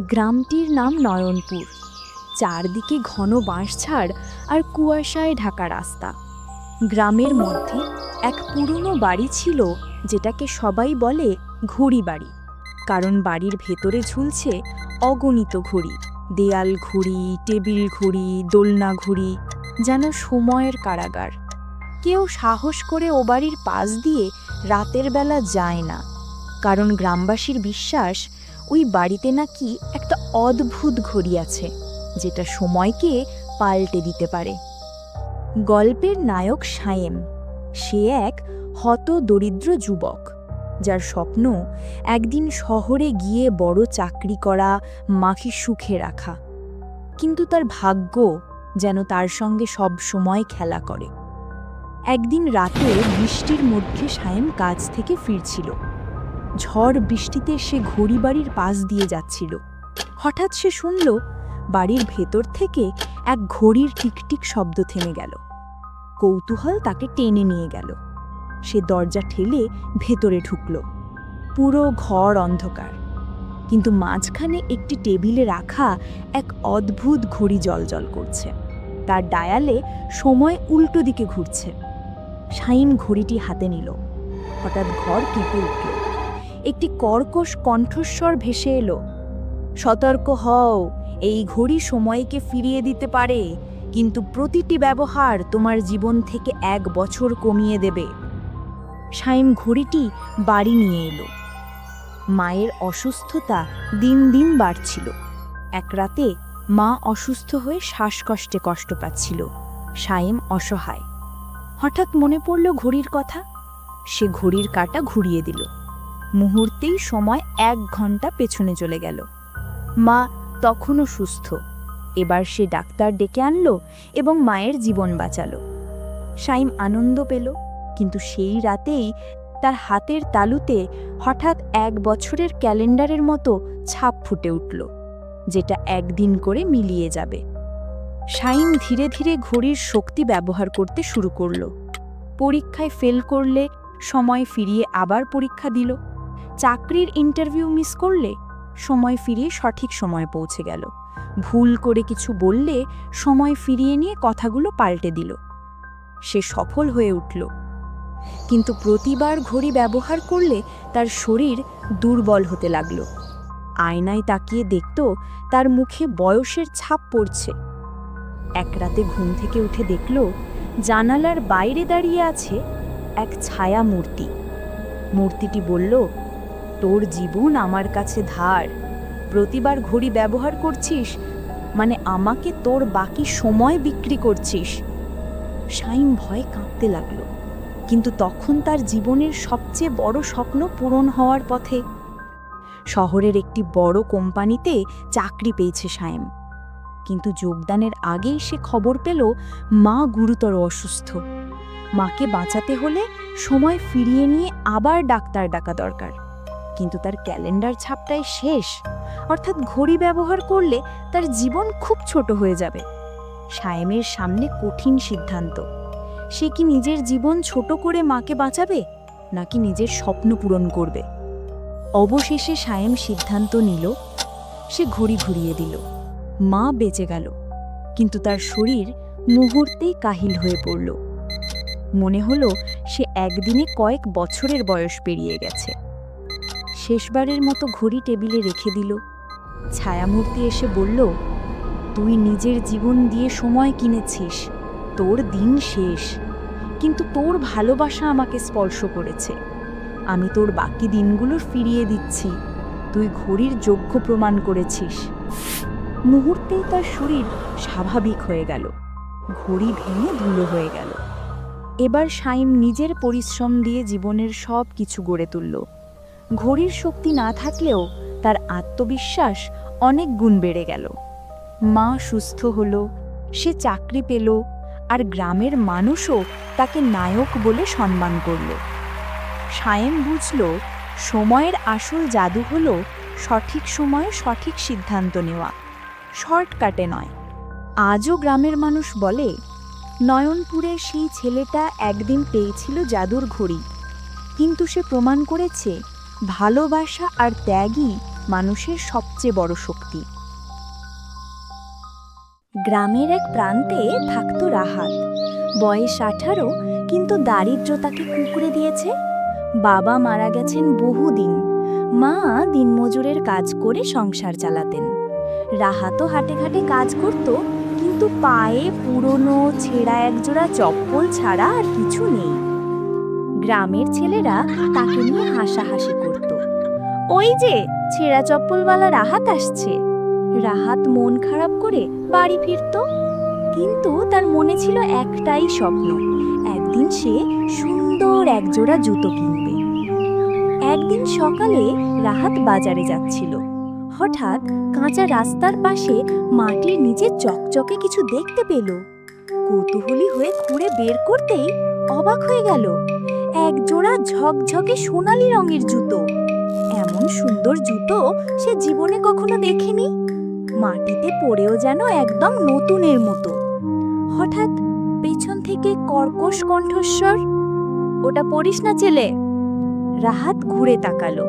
গ্রামটির নাম নয়নপুর। চারদিকে ঘন বাঁশঝাড় আর কুয়াশায় ঢাকা রাস্তা। গ্রামের মধ্যে এক পুরনো বাড়ি ছিল, যেটাকে সবাই বলে ঘুড়ি বাড়ি। কারণ বাড়ির ভেতরে ঝুলছে অগণিত ঘুড়ি। দেয়াল ঘুড়ি, টেবিল ঘুড়ি, দোলনা ঘুড়ি, যেন সময়ের কারাগার। কেউ সাহস করে ও বাড়ির পাশ দিয়ে রাতের বেলা যায় না। কারণ গ্রামবাসীর বিশ্বাস ওই বাড়িতে নাকি একটা অদ্ভুত ঘড়ি আছে, যেটা সময়কে পাল্টে দিতে পারে। গল্পের নায়ক সায়েম, সে এক হত দরিদ্র যুবক, যার স্বপ্ন একদিন শহরে গিয়ে বড় চাকরি করা, মাকে সুখে রাখা। কিন্তু তার ভাগ্য যেন তার সঙ্গে সব সময় খেলা করে। একদিন রাতে বৃষ্টির মধ্যে সায়েম কাজ থেকে ফিরছিল। ঝড় বৃষ্টিতে সে ঘড়ি বাড়ির পাশ দিয়ে যাচ্ছিল। হঠাৎ সে শুনল, বাড়ির ভেতর থেকে এক ঘড়ির টিকটিক শব্দ থেমে গেল। কৌতূহল তাকে টেনে নিয়ে গেল। সে দরজা ঠেলে ভেতরে ঢুকল। পুরো ঘর অন্ধকার। কিন্তু মাঝখানে একটি টেবিলে রাখা এক অদ্ভুত ঘড়ি জলজল করছে। তার ডায়ালে সময় উল্টো দিকে ঘুরছে। শাইন ঘড়িটি হাতে নিল। হঠাৎ ঘর কেঁপে উঠল। একটি কর্কশ কণ্ঠস্বর ভেসে এলো। সতর্ক হও, এই ঘড়ি সময়কে ফিরিয়ে দিতে পারে, কিন্তু প্রতিটি ব্যবহার তোমার জীবন থেকে এক বছর কমিয়ে দেবে। সাইম ঘড়িটি বাড়ি নিয়ে এলো। মায়ের অসুস্থতা দিন দিন বাড়ছিল। এক রাতে মা অসুস্থ হয়ে শ্বাসকষ্টে কষ্ট পাচ্ছিল। সাইম অসহায়। হঠাৎ মনে পড়ল ঘড়ির কথা। সে ঘড়ির কাটা ঘুরিয়ে দিল। মুহূর্তেই সময় এক ঘণ্টা পেছনে চলে গেল। মা তখনও সুস্থ। এবার সে ডাক্তার ডেকে আনলো এবং মায়ের জীবন বাঁচালো। সাইম আনন্দ পেল, কিন্তু সেই রাতেই তার হাতের তালুতে হঠাৎ এক বছরের ক্যালেন্ডারের মতো ছাপ ফুটে উঠল, যেটা একদিন করে মিলিয়ে যাবে। সাইম ধীরে ধীরে ঘড়ির শক্তি ব্যবহার করতে শুরু করল। পরীক্ষায় ফেল করলে সময় ফিরিয়ে আবার পরীক্ষা দিল। চাকরির ইন্টারভিউ মিস করলে সময় ফিরিয়ে সঠিক সময়ে পৌঁছে গেল। ভুল করে কিছু বললে সময় ফিরিয়ে নিয়ে কথাগুলো পাল্টে দিল। সে সফল হয়ে উঠল। কিন্তু প্রতিবার ঘড়ি ব্যবহার করলে তার শরীর দুর্বল হতে লাগল। আয়নায় তাকিয়ে দেখত তার মুখে বয়সের ছাপ পড়ছে। এক রাতে ঘুম থেকে উঠে দেখল জানালার বাইরে দাঁড়িয়ে আছে এক ছায়া মূর্তি মূর্তিটি বলল তোর জীবন আমার কাছে ধার। প্রতিবার ঘড়ি ব্যবহার করছিস মানে আমাকে তোর বাকি সময় বিক্রি করছিস। শাইন ভয়ে কাঁপতে লাগল, কিন্তু তখন তার জীবনের সবচেয়ে বড় স্বপ্ন পূরণ হওয়ার পথে। শহরের একটি বড় কোম্পানিতে চাকরি পেয়েছে সায়েম কিন্তু যোগদানের আগেই সে খবর পেল, মা গুরুতর অসুস্থ। মাকে বাঁচাতে হলে সময় ফিরিয়ে নিয়ে আবার ডাক্তার ডাকা দরকার। কিন্তু তার ক্যালেন্ডার ছাপটাই শেষ। অর্থাৎ ঘড়ি ব্যবহার করলে তার জীবন খুব ছোট হয়ে যাবে। সায়েমের সামনে কঠিন সিদ্ধান্ত। সে কি নিজের জীবন ছোট করে মাকে বাঁচাবে, নাকি নিজের স্বপ্ন পূরণ করবে? অবশেষে সায়েম সিদ্ধান্ত নিল, সে ঘড়ি ঘুরিয়ে দিল। মা বেঁচে গেল, কিন্তু তার শরীর মুহূর্তেই কাহিল হয়ে পড়ল। মনে হলো সে একদিনে কয়েক বছরের বয়স পেরিয়ে গেছে। শেষবারের মতো ঘড়ি টেবিলে রেখে দিল। ছায়ামূর্তি এসে বলল, তুই নিজের জীবন দিয়ে সময় কিনেছিস, তোর দিন শেষ। কিন্তু তোর ভালোবাসা আমাকে স্পর্শ করেছে। আমি তোর বাকি দিনগুলো ফিরিয়ে দিচ্ছি। তুই ঘড়ির যোগ্য প্রমাণ করেছিস। মুহূর্তেই তার শরীর স্বাভাবিক হয়ে গেল। ঘড়ি ভেঙে ধুলো হয়ে গেল। এবার সাইম নিজের পরিশ্রম দিয়ে জীবনের সব কিছু গড়ে তুলল। ঘড়ির শক্তি না থাকলেও তার আত্মবিশ্বাস অনেক গুণ বেড়ে গেল। মা সুস্থ হলো, সে চাকরি পেল আর গ্রামের মানুষও তাকে নায়ক বলে সম্মান করল। সায়েম বুঝল, সময়ের আসল জাদু হলো সঠিক সময়ে সঠিক সিদ্ধান্ত নেওয়া, শর্টকাটে নয়। আজও গ্রামের মানুষ বলে নয়নপুরের সেই ছেলেটা একদিন পেয়েছিল জাদুর ঘড়ি, কিন্তু সে প্রমাণ করেছে ভালোবাসা আর ত্যাগই মানুষের সবচেয়ে বড় শক্তি। গ্রামের এক প্রান্তে থাকত রাহাত। বয়স আঠারো, কিন্তু দারিদ্র তাকে কুকুরে দিয়েছে। বাবা মারা গেছেন বহুদিন। মা দিনমজুরের কাজ করে সংসার চালাতেন। রাহাতও হাটে ঘাটে কাজ করত, কিন্তু পায়ে পুরনো ছেঁড়া একজোড়া চপ্পল ছাড়া আর কিছু নেই। গ্রামের ছেলেরা তাকে নিয়ে হাসাহাসি করত। ওই যে ছেঁড়া চপ্পলওয়ালা রাহাত আসছে। রাহাত মন খারাপ করে বাড়ি ফিরত। কিন্তু তার মনে ছিল একটাই স্বপ্ন, একদিন সে সুন্দর একজোড়া জুতো কিনবে। একদিন সকালে রাহাত বাজারে যাচ্ছিল। হঠাৎ কাঁচা রাস্তার পাশে মাটির নিচে চকচকে কিছু দেখতে পেল। কৌতূহলী হয়ে খুঁড়ে বের করতেই অবাক হয়ে গেল। এক জোড়া ঝকঝকে সোনালী রঙের জুতো। এমন সুন্দর জুতো সে জীবনে কখনো দেখেনি। মাটিতে পড়েও যেন একদম নতুনের মতো। হঠাৎ পেছন থেকে কর্কশ কণ্ঠস্বর, ওটা পড়িস না ছেলে। রাহাত ঘুরে তাকালো।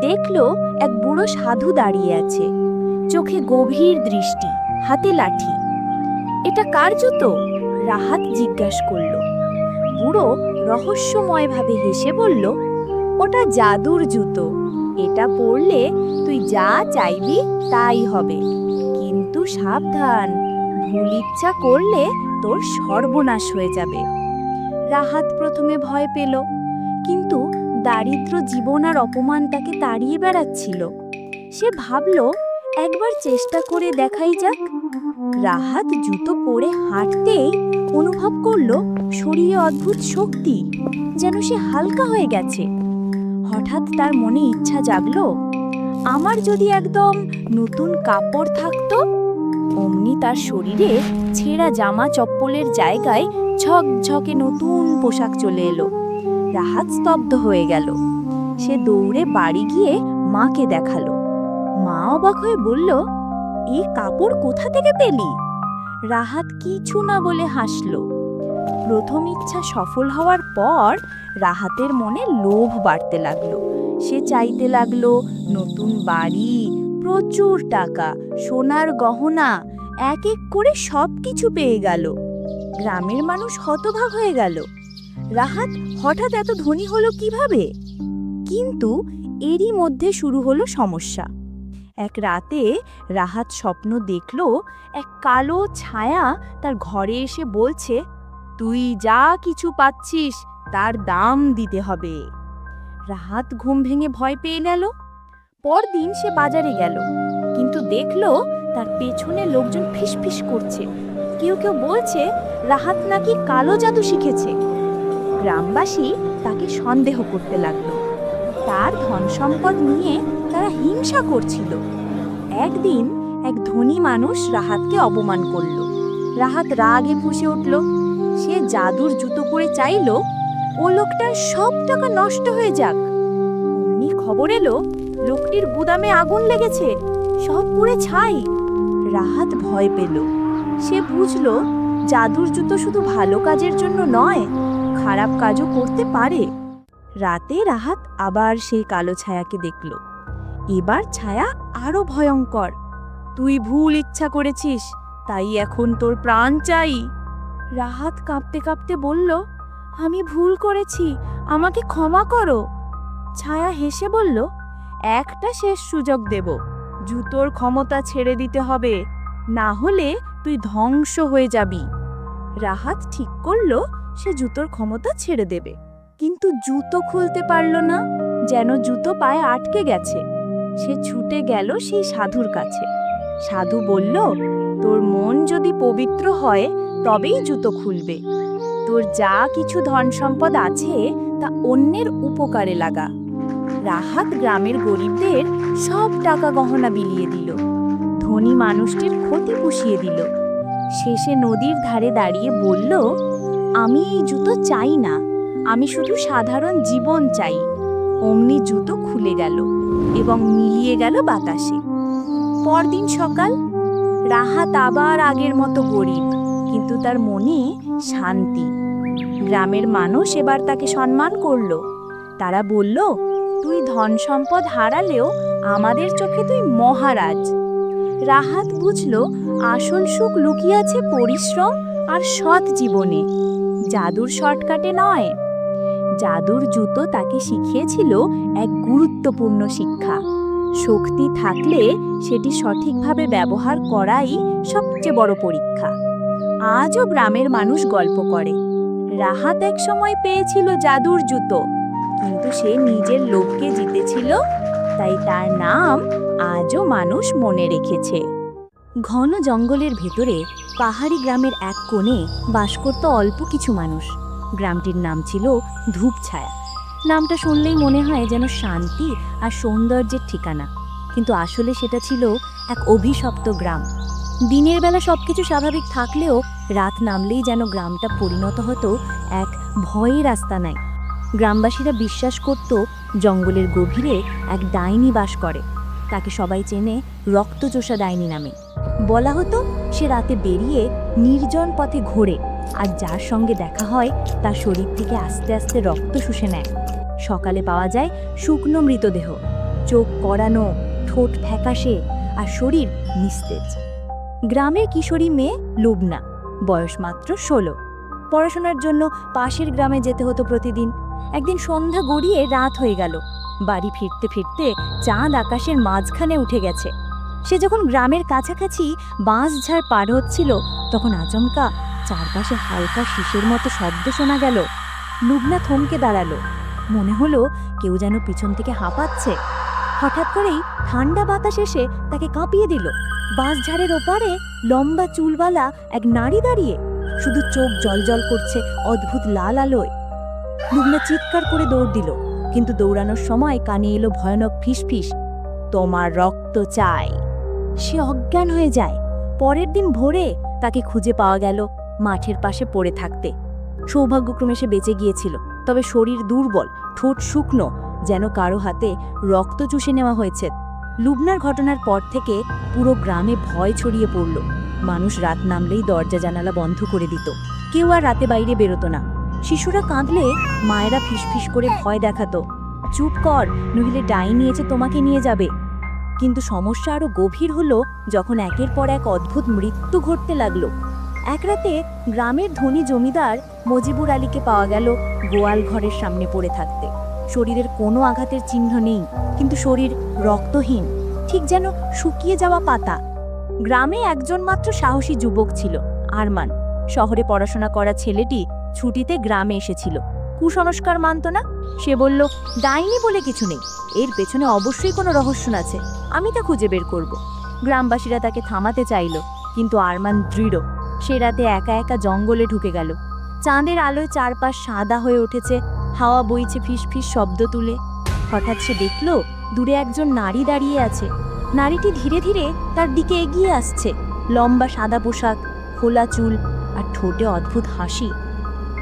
দেখল এক বুড়ো সাধু দাঁড়িয়ে আছে। চোখে গভীর দৃষ্টি, হাতে লাঠি। এটা কার জুতো? রাহাত জিজ্ঞাসা করল। বুড়ো রহস্যময়ভাবে হেসে বলল, ওটা জাদুর জুতো। এটা পরলে তুই যা চাইবি তাই হবে। কিন্তু সাবধান, ভুল ইচ্ছা করলে তোর সর্বনাশ হয়ে যাবে। রাহাত প্রথমে ভয় পেল, কিন্তু দারিদ্র জীবন আর অপমান তাকে তাড়িয়ে বেড়াচ্ছিল। সে ভাবল, একবার চেষ্টা করে দেখাই যাক। রাহাত জুতো পরে হাঁটতেই অনুভব করল শরীরে অদ্ভুত শক্তি যেন সে হালকা হয়ে গেছে। হঠাৎ তার মনে ইচ্ছা জাগলো, আমার যদি একদম নতুন কাপড় থাকতো, অমনি তার শরীরে ছেঁড়া জামা চপ্পলের জায়গায় ঝকঝকে নতুন পোশাক চলে এলো। রাহাত স্তব্ধ হয়ে গেল। সে দৌড়ে বাড়ি গিয়ে মাকে দেখাল। মা অবাক হয়ে বলল এই কাপড় কোথা থেকে পেলি? রাহাত কিছু না বলে হাসল। প্রথম ইচ্ছা সফল হওয়ার পর রাহাতের মনে লোভ বাড়তে লাগল। সে চাইতে লাগল, নতুন বাড়ি, প্রচুর টাকা, সোনার গহনা, এক এক করে সব কিছু পেয়ে গেল। গ্রামের মানুষ হতভাগ হয়ে গেল। রাহাত হঠাৎ এত ধনী হলো কীভাবে? কিন্তু এরই মধ্যে শুরু হলো সমস্যা। এক রাতে রাহাত স্বপ্ন দেখল, এক কালো ছায়া তার ঘরে এসে বলছে তুই যা কিছু পাচ্ছিস, তার দাম দিতে হবে। রাহাত ঘুম ভেঙে ভয় পেয়ে গেল। পরদিন সে বাজারে গেল। কিন্তু দেখল তার পেছনে লোকজন ফিসফিস করছে। কেউ কেউ বলছে, রাহাত নাকি কালো জাদু শিখেছে। গ্রামবাসী তাকে সন্দেহ করতে লাগল। তার ধন সম্পদ নিয়ে তারা হিংসা করছিল। একদিন এক ধনী মানুষ রাহাতকে অপমান করল। রাহাত রাগে ফুসে উঠল। জাদুর জুতো করে চাইল, ও লোকটার সব টাকা নষ্ট হয়ে যাক। অমনি খবর এলো, লোকটির গুদামে আগুন লেগেছে, সব পুড়ে ছাই। রাহাত ভয় পেল। সে বুঝল, জাদুর জুতো শুধু ভালো কাজের জন্য নয়, খারাপ কাজও করতে পারে। রাতে রাহাত আবার সেই কালো ছায়াকে দেখল। এবার ছায়া আরও ভয়ঙ্কর। তুই ভুল ইচ্ছা করেছিস, তাই এখন তোর প্রাণ চাই। রাহাত কাঁপতে কাঁপতে বলল, আমি ভুল করেছি, আমাকে ক্ষমা করো। ছায়া হেসে বলল, একটা শেষ সুযোগ দেব। জুতোর ক্ষমতা ছেড়ে দিতে হবে, না হলে তুই ধ্বংস হয়ে যাবি। রাহাত ঠিক করল, সে জুতোর ক্ষমতা ছেড়ে দেবে। কিন্তু জুতো খুলতে পারল না, যেন জুতো পায়ে আটকে গেছে। সে ছুটে গেল সেই সাধুর কাছে। সাধু বলল, তোর মন যদি পবিত্র হয় তবেই জুতো খুলবে। তোর যা কিছু ধন সম্পদ আছে তা অন্যের উপকারে লাগা। রাহাত গ্রামের গরিবদের সব টাকা গহনা বিলিয়ে দিল। ধনী মানুষটির ক্ষতি পুষিয়ে দিল। শেষে নদীর ধারে দাঁড়িয়ে বলল, আমি এই জুতো চাই না। আমি শুধু সাধারণ জীবন চাই। অমনি জুতো খুলে গেল এবং মিলিয়ে গেল বাতাসে। পরদিন সকাল, রাহাত আবার আগের মতো গরিব। কিন্তু তার মনে শান্তি। গ্রামের মানুষ এবার তাকে সম্মান করল। তারা বলল, তুই ধন সম্পদ হারালেও আমাদের চোখে তুই মহারাজ। রাহাত বুঝল, আসল সুখ লুকিয়ে আছে পরিশ্রম আর সৎ জীবনে। জাদুর শর্টকাটে নয়। জাদুর জুতো তাকে শিখিয়েছিল এক গুরুত্বপূর্ণ শিক্ষা। শক্তি থাকলে সেটি সঠিকভাবে ব্যবহার করাই সবচেয়ে বড় পরীক্ষা। আজও গ্রামের মানুষ গল্প করে। রাহাত এক সময় পেয়েছিল জাদুর জুতো, কিন্তু সে নিজের লোককে জিতেছিল, তাই তার নাম আজও মানুষ মনে রেখেছে। ঘন জঙ্গলের ভেতরে পাহাড়ি গ্রামের এক কোণে বাস করত অল্প কিছু মানুষ। গ্রামটির নাম ছিল ধূপছায়া। নামটা শুনলেই মনে হয় যেন শান্তি আর সৌন্দর্যের ঠিকানা। কিন্তু আসলে সেটা ছিল এক অভিশপ্ত গ্রাম। দিনের বেলা সবকিছু স্বাভাবিক থাকলেও রাত নামলেই যেন গ্রামটা পরিণত হতো এক ভয়ের আস্তানায়। গ্রামবাসীরা বিশ্বাস করত জঙ্গলের গভীরে এক ডাইনি বাস করে। তাকে সবাই চেনে রক্তচোষা ডাইনি নামে। বলা হতো সে রাতে বেরিয়ে নির্জন পথে ঘোরে আর যার সঙ্গে দেখা হয় তার শরীর থেকে আস্তে আস্তে রক্ত শুষে নেয়। সকালে পাওয়া যায় শুকনো মৃতদেহ। চোখ করানো ঠোঁট ফ্যাকাশে আর শরীর নিস্তেজ। গ্রামের কিশোরী মেয়ে লুবনা, বয়স মাত্র ষোলো। পড়াশোনার জন্য পাশের গ্রামে যেতে হতো প্রতিদিন। একদিন সন্ধ্যা গড়িয়ে রাত হয়ে গেল। বাড়ি ফিরতে ফিরতে চাঁদ আকাশের মাঝখানে উঠে গেছে। সে যখন গ্রামের কাছাকাছি বাঁশঝাড় পার হচ্ছিল, তখন আচমকা চারপাশে হালকা শিশের মতো শব্দ শোনা গেল। লুবনা থমকে দাঁড়াল। মনে হলো কেউ যেন পিছন থেকে হাঁপাচ্ছে। হঠাৎ করেই ঠান্ডা বাতাস এসে তাকে কাঁপিয়ে দিল। বাঁশঝাড়ের ওপারে লম্বা চুলওয়ালা এক নারী দাঁড়িয়ে শুধু চোখ জলজল করছে অদ্ভুত লাল আলোয়। লুবনা চিৎকার করে দৌড় দিল, কিন্তু দৌড়ানোর সময় কানে এলো ভয়ানক ফিসফিস, তোমার রক্ত চাই। সে অজ্ঞান হয়ে যায়। পরের দিন ভোরে তাকে খুঁজে পাওয়া গেল মাঠের পাশে পড়ে থাকতে। সৌভাগ্যক্রমে সে বেঁচে গিয়েছিল, তবে শরীর দুর্বল, ঠোঁট শুকনো, যেন কারও হাতে রক্ত চুষে নেওয়া হয়েছে। লুবনার ঘটনার পর থেকে পুরো গ্রামে ভয় ছড়িয়ে পড়ল। মানুষ রাত নামলেই দরজা জানালা বন্ধ করে দিত। কেউ আর রাতে বাইরে বেরোতো না। শিশুরা কাঁদলে মায়েরা ফিসফিস করে ভয় দেখাতো। চুপ কর, নইলে ডাই নিয়েছে তোমাকে নিয়ে যাবে। কিন্তু সমস্যা আরও গভীর হলো যখন একের পর এক অদ্ভুত মৃত্যু ঘটতে লাগল। এক রাতে গ্রামের ধনী জমিদার মজিবুর আলীকে পাওয়া গেল গোয়াল ঘরের সামনে পড়ে থাকতে। শরীরের কোনো আঘাতের চিহ্ন নেই, কিন্তু শরীর রক্তহীন, ঠিক যেন শুকিয়ে যাওয়া পাতা। গ্রামে একজন মাত্র সাহসী যুবক ছিল, আরমান। শহরে পড়াশোনা করা ছেলেটি ছুটিতে গ্রামে এসেছিল। কুসংস্কার মানত না, সে বলল, ডাইনি বলে কিছু নেই, এর পেছনে অবশ্যই কোনো রহস্য আছে, আমি তা খুঁজে বের করব। গ্রামবাসীরা তাকে থামাতে চাইল, কিন্তু আরমান দৃঢ়। সে রাতে একা একা জঙ্গলে ঢুকে গেল। চাঁদের আলোয় চারপাশ সাদা হয়ে উঠেছে, হাওয়া বইছে ফিস ফিস শব্দ তুলে। হঠাৎ সে দেখল দূরে একজন নারী দাঁড়িয়ে আছে। নারীটি ধীরে ধীরে তার দিকে এগিয়ে আসছে। লম্বা সাদা পোশাক, খোলা চুল আর ঠোঁটে অদ্ভুত হাসি।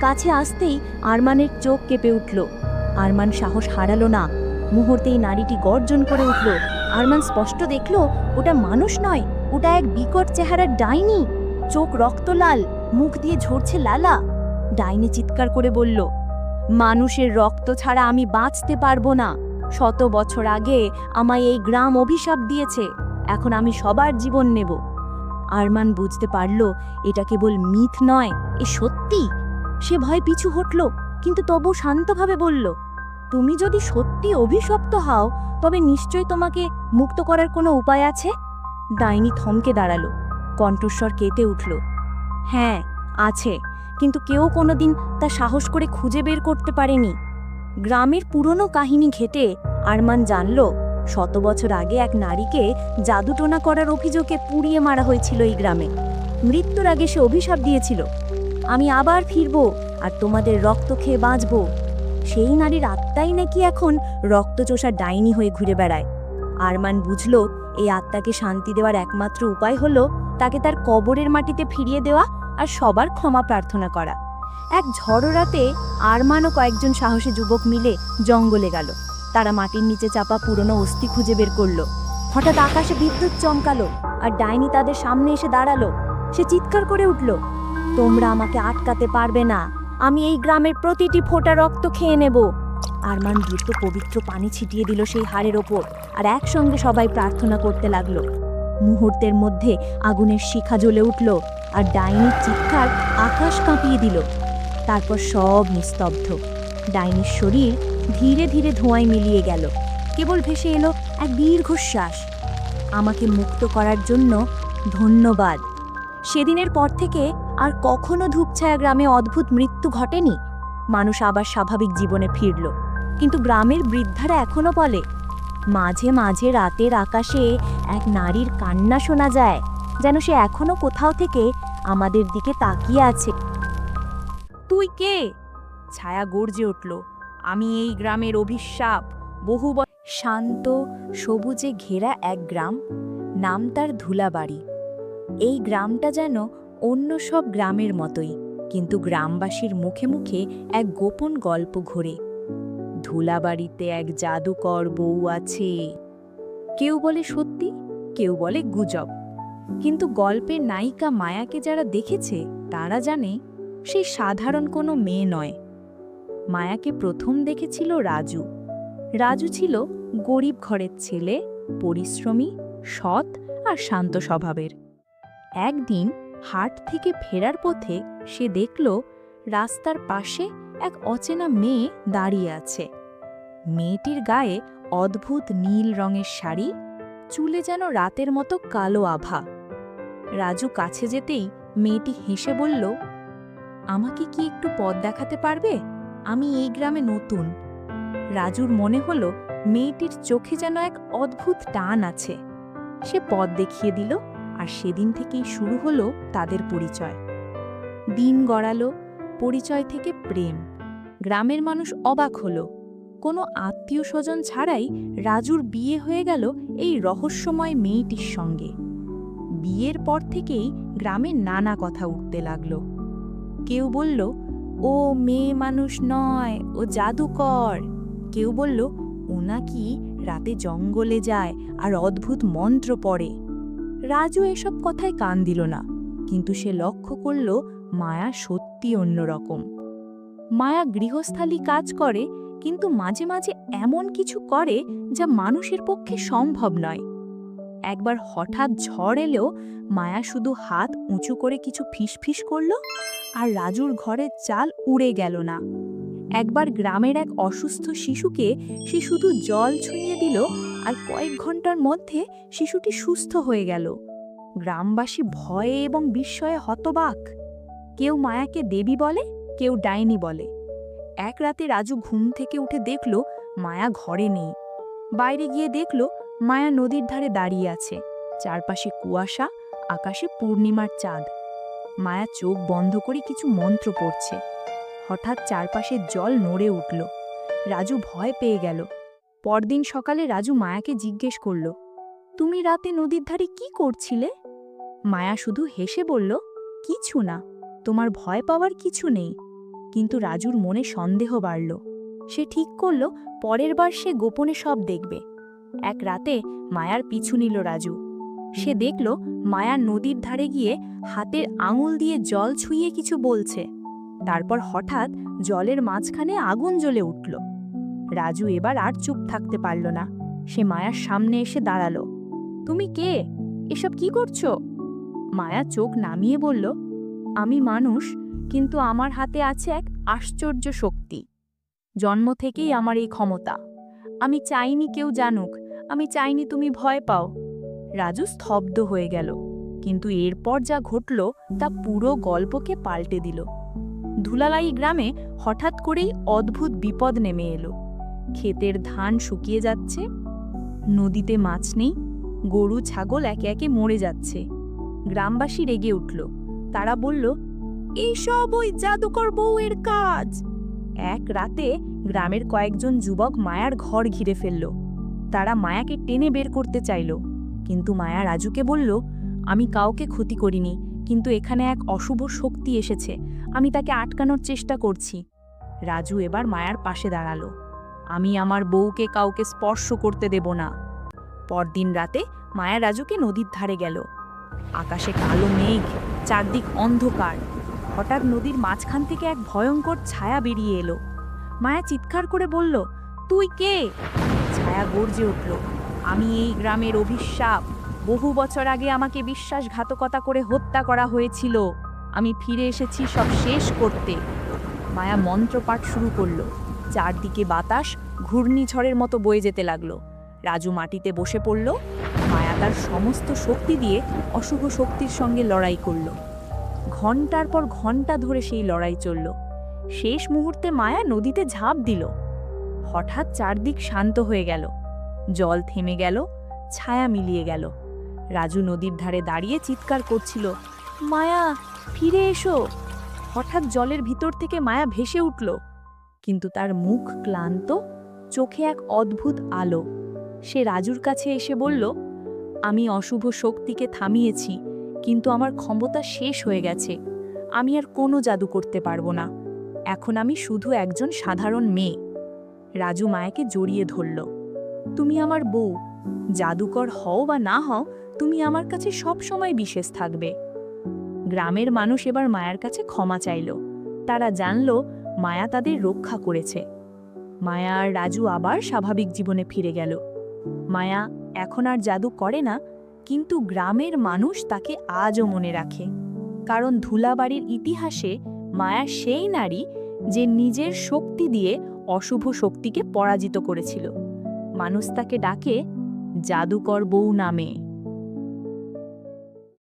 কাছে আসতেই আরমানের চোখ কেঁপে উঠল। আরমান সাহস হারালো না। মুহূর্তেই নারীটি গর্জন করে উঠল। আরমান স্পষ্ট দেখল, ওটা মানুষ নয়, ওটা এক বিকট চেহারার ডাইনি। চোখ রক্তলাল মুখ দিয়ে ঝরছে লালা। ডাইনি চিৎকার করে বলল, মানুষের রক্ত ছাড়া আমি বাঁচতে পারব না। শত বছর আগে আমায় এই গ্রাম অভিশাপ দিয়েছে। এখন আমি সবার জীবন নেব। আরমান বুঝতে পারল, এটা কেবল মিথ নয়, এ সত্যি। সে ভয় পিছু হটল, কিন্তু তবু শান্তভাবে বলল, তুমি যদি সত্যি অভিশপ্ত হও, তবে নিশ্চয় তোমাকে মুক্ত করার কোনো উপায় আছে? ডাইনি থমকে দাঁড়াল, কণ্ঠস্বর কেটে উঠল হ্যাঁ আছে, কিন্তু কেউ কোনোদিন তা সাহস করে খুঁজে বের করতে পারেনি। গ্রামের পুরনো কাহিনী ঘেটে আরমান জানল, শত বছর আগে এক নারীকে জাদুটোনা করার অভিযোগে পুড়িয়ে মারা হয়েছিল এই গ্রামে। মৃত্যুর আগে সে অভিশাপ দিয়েছিল, আমি আবার ফিরব আর তোমাদের রক্ত খেয়ে বাঁচব। সেই নারীর আত্মাই নাকি এখন রক্তচোষা ডাইনি হয়ে ঘুরে বেড়ায়। আরমান বুঝল, এই আত্মাকে শান্তি দেওয়ার একমাত্র উপায় হলো তাকে তার কবরের মাটিতে ফিরিয়ে দেওয়া আর সবার ক্ষমা প্রার্থনা করা। এক ঝড়ো রাতে আরমান ও কয়েকজন সাহসী যুবক মিলে জঙ্গলে গেল। তারা মাটির নিচে চাপা পুরনো অস্থি খুঁজে বের করল। হঠাৎ আকাশে বিদ্যুৎ চমকালো আর ডাইনি তাদের সামনে এসে দাঁড়াল। সে চিৎকার করে উঠল, তোমরা আমাকে আটকাতে পারবে না। আমি এই গ্রামের প্রতিটি ফোঁটা রক্ত খেয়ে নেব। আরমান দ্রুত পবিত্র পানি ছিটিয়ে দিল সেই হাড়ের ওপর আর একসঙ্গে সবাই প্রার্থনা করতে লাগল। মুহূর্তের মধ্যে আগুনের শিখা জ্বলে উঠল আর ডাইনির চিৎকার আকাশ কাঁপিয়ে দিল। তারপর সব নিস্তব্ধ। ডাইনির শরীর ধীরে ধীরে ধোঁয়ায় মিলিয়ে গেল। কেবল ভেসে এলো এক দীর্ঘশ্বাস। আমাকে মুক্ত করার জন্য ধন্যবাদ। সেদিনের পর থেকে আর কখনো ধূপছায়া গ্রামে অদ্ভুত মৃত্যু ঘটেনি। মানুষ আবার স্বাভাবিক জীবনে ফিরল। কিন্তু গ্রামের বৃদ্ধারা এখনও বলে, মাঝে মাঝে রাতের আকাশে এক নারীর কান্না শোনা যায়, যেন সে এখনও কোথাও থেকে আমাদের দিকে তাকিয়ে আছে। তুই কে? ছায়া গর্জে উঠল, আমি এই গ্রামের অভিশাপ। বহু শান্ত, সবুজে ঘেরা এক গ্রাম, নাম তার ধুলাবাড়ি। এই গ্রামটা যেন অন্য সব গ্রামের মতোই, কিন্তু গ্রামবাসীর মুখে মুখে এক গোপন গল্প ঘোরে। ধুলাবাড়িতে এক জাদুকর বউ আছে। কেউ বলে সত্যি, কেউ বলে গুজব। কিন্তু গল্পের নায়িকা মায়াকে যারা দেখেছে, তারা জানে সে সাধারণ কোনো মেয়ে নয়। মায়াকে প্রথম দেখেছিল রাজু। রাজু ছিল গরিব ঘরের ছেলে, পরিশ্রমী, সৎ আর শান্ত স্বভাবের। একদিন হাট থেকে ফেরার পথে সে দেখল রাস্তার পাশে এক অচেনা মেয়ে দাঁড়িয়ে আছে। মেয়েটির গায়ে অদ্ভুত নীল রঙের শাড়ি, চুলে যেন রাতের মতো কালো আভা। রাজু কাছে যেতেই মেয়েটি হেসে বলল আমাকে কি একটু পথ দেখাতে পারবে? আমি এই গ্রামে নতুন। রাজুর মনে হলো মেয়েটির চোখে যেন এক অদ্ভুত টান আছে। সে পথ দেখিয়ে দিল আর সেদিন থেকেই শুরু হলো তাদের পরিচয়। দিন গড়ালো, পরিচয় থেকে প্রেম। গ্রামের মানুষ অবাক হলো। কোনো আত্মীয় স্বজন ছাড়াই রাজুর বিয়ে হয়ে গেল এই রহস্যময় মেয়েটির সঙ্গে। বিয়ের পর থেকেই গ্রামে নানা কথা উঠতে লাগল। কেউ বলল, ও মেয়ে মানুষ নয়, ও জাদুকর। কেউ বলল, ও নাকি রাতে জঙ্গলে যায় আর অদ্ভুত মন্ত্র পড়ে। রাজু এসব কথায় কান দিল না, কিন্তু সে লক্ষ্য করল মায়া সত্যি অন্যরকম। মায়া গৃহস্থালী কাজ করে, কিন্তু মাঝে মাঝে এমন কিছু করে যা মানুষের পক্ষে সম্ভব নয়। একবার হঠাৎ ঝড় এলেও মায়া শুধু হাত উঁচু করে কিছু ফিসফিস করল। আর রাজুর ঘরের চাল উড়ে গেল না। একবার গ্রামের এক অসুস্থ শিশুকে সে শুধু জল ছুঁয়ে দিল আর কয়েক ঘণ্টার মধ্যে শিশুটি সুস্থ হয়ে গেল। গ্রামবাসী ভয়ে এবং বিস্ময়ে হতবাক। কেউ মায়াকে দেবী বলে, কেউ ডাইনি বলে। এক রাতে রাজু ঘুম থেকে উঠে দেখল মায়া ঘরে নেই। বাইরে গিয়ে দেখল মায়া নদীর ধারে দাঁড়িয়ে আছে। চারপাশে কুয়াশা, আকাশে পূর্ণিমার চাঁদ। মায়া চোখ বন্ধ করে কিছু মন্ত্র পড়ছে। হঠাৎ চারপাশে জল নড়ে উঠল। রাজু ভয় পেয়ে গেল। পরদিন সকালে রাজু মায়াকে জিজ্ঞেস করল, তুমি রাতে নদীর ধারে কি করছিলে? মায়া শুধু হেসে বলল, কিছু না, তোমার ভয় পাওয়ার কিছু নেই। কিন্তু রাজুর মনে সন্দেহ বাড়ল। সে ঠিক করল, পরের বার সে গোপনে সব দেখবে। এক রাতে মায়ার পিছু নিল রাজু। সে দেখল মায়া নদীর ধারে গিয়ে হাতের আঙুল দিয়ে জল ছুঁয়ে কিছু বলছে। তারপর হঠাৎ জলের মাঝখানে আগুন জ্বলে উঠল। রাজু এবার আর চুপ থাকতে পারল না। সে মায়ার সামনে এসে দাঁড়াল। তুমি কে? এসব কি করছ? মায়া চোখ নামিয়ে বলল, আমি মানুষ, কিন্তু আমার হাতে আছে এক আশ্চর্য শক্তি। জন্ম থেকেই আমার এই ক্ষমতা। আমি চাইনি কেউ জানুক। আমি চাইনি তুমি ভয় পাও। রাজু স্তব্ধ হয়ে গেল। কিন্তু এরপর যা ঘটল, তা পুরো গল্পকে পাল্টে দিল। ধুলালাই গ্রামে হঠাৎ করেই অদ্ভুত বিপদ নেমে এলো। ক্ষেতের ধান শুকিয়ে যাচ্ছে, নদীতে মাছ নেই, গরু, ছাগল একে একে মরে যাচ্ছে। গ্রামবাসী রেগে উঠল। তারা বলল এইসব ওই জাদুকর বউয়ের কাজ! এক রাতে গ্রামের কয়েকজন যুবক মায়ার ঘর ঘিরে ফেলল। তারা মায়াকে টেনে বের করতে চাইল। কিন্তু মায়া রাজুকে বলল, আমি কাউকে ক্ষতি করিনি, কিন্তু এখানে এক অশুভ শক্তি এসেছে, আমি তাকে আটকানোর চেষ্টা করছি। রাজু এবার মায়ার পাশে দাঁড়াল। আমি আমার বউকে কাউকে স্পর্শ করতে দেব না। পরদিন রাতে মায়া রাজুকে নদীর ধারে গেল। আকাশে কালো মেঘ, চারদিক অন্ধকার। হঠাৎ নদীর মাঝখান থেকে এক ভয়ঙ্কর ছায়া বেরিয়ে এলো। মায়া চিৎকার করে বলল, তুই কে? ছায়া গর্জে উঠল। আমি এই গ্রামের অভিশাপ। বহু বছর আগে আমাকে বিশ্বাসঘাতকতা করে হত্যা করা হয়েছিল। আমি ফিরে এসেছি সব শেষ করতে। মায়া মন্ত্রপাঠ শুরু করল। চারদিকে বাতাস, ঘূর্ণিঝড়ের মতো বয়ে যেতে লাগল। রাজু মাটিতে বসে পড়ল। মায়া তার সমস্ত শক্তি দিয়ে অশুভ শক্তির সঙ্গে লড়াই করল। ঘণ্টার পর ঘণ্টা ধরে সেই লড়াই চলল। শেষ মুহূর্তে মায়া নদীতে ঝাঁপ দিল। হঠাৎ চারদিক শান্ত হয়ে গেল। জল থেমে গেল, ছায়া মিলিয়ে গেল। রাজু নদীর ধারে দাঁড়িয়ে চিৎকার করছিল, মায়া, ফিরে এসো। হঠাৎ জলের ভিতর থেকে মায়া ভেসে উঠল, কিন্তু তার মুখ ক্লান্ত, চোখে এক অদ্ভুত আলো। সে রাজুর কাছে এসে বলল, আমি অশুভ শক্তিকে থামিয়েছি, কিন্তু আমার ক্ষমতা শেষ হয়ে গেছে। আমি আর কোনো জাদু করতে পারব না। এখন আমি শুধু একজন সাধারণ মেয়ে। রাজু মায়াকে জড়িয়ে ধরল। তুমি আমার বউ। জাদুকর হও বা না হও, তুমি আমার কাছে সব সময় বিশেষ থাকবে। গ্রামের মানুষ এবার মায়ার কাছে ক্ষমা চাইল। তারা জানল, মায়া তাদের রক্ষা করেছে। মায়া আর রাজু আবার স্বাভাবিক জীবনে ফিরে গেল। মায়া এখন আর জাদু করে না, কিন্তু গ্রামের মানুষ তাকে আজও মনে রাখে। কারণ ধুলাবাড়ির ইতিহাসে মায়া সেই নারী যে নিজের শক্তি দিয়ে অশুভ শক্তিকে পরাজিত করেছিল। মানুষ তাকে ডাকে জাদুকর বউ নামে।